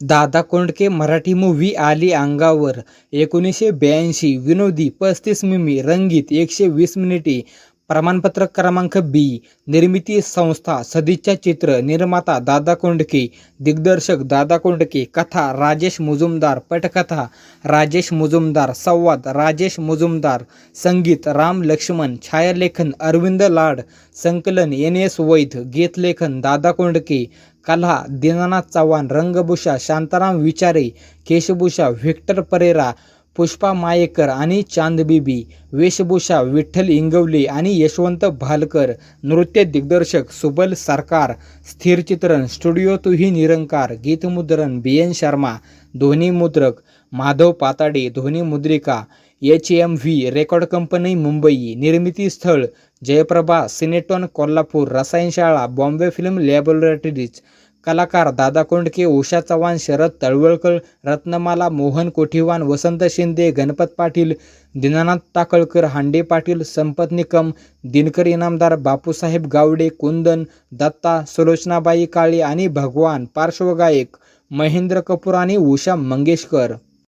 Dada Kondke Marathi movie आली अंगावर. एकोणीसशे ब्याऐंशी विनोदी पस्तीस मिमी रंगीत एकशे वीस मिनिटे प्रमाणपत्र क्रमांक बी निर्मिती संस्था सदिच्छा चित्र निर्माता दादा कोंडके दिग्दर्शक दादा कोंडके कथा राजेश मुजुमदार पटकथा राजेश मुजुमदार संवाद राजेश मुजुमदार संगीत राम लक्ष्मण छायालेखन अरविंद लाड संकलन एन एस वैध गीतलेखन दादा कोंडके कला दीनानाथ चव्हाण रंगभूषा शांताराम विचारे केशभूषा व्हिक्टर परेरा पुष्पा मायेकर आणि चांदबीबी वेशभूषा विठ्ठल इंगवले आणि यशवंत भालकर नृत्य दिग्दर्शक सुबल सरकार स्थिरचित्रण स्टुडिओ तुही निरंकार गीतमुद्रण बी एन शर्मा ध्वनी मुद्रक माधव पाताडे ध्वनी मुद्रिका H M V record company Mumbai निर्मिती स्थळ जयप्रभा सिनेटॉन कोल्हापूर रसायनशाळा बॉम्बे फिल्म लॅबोरेटरीज कलाकार दादा कोंडके उषा चव्हाण शरद तळवळकर रत्नमाला मोहन कोठीवान वसंत शिंदे गणपत पाटील दीनानाथ टाकळकर हांडे पाटील संपत निकम दिनकर इनामदार बापूसाहेब गावडे कुंदन दत्ता सुलोचनाबाई काळे आणि भगवान पार्श्वगायक महेंद्र कपूर आणि उषा मंगेशकर.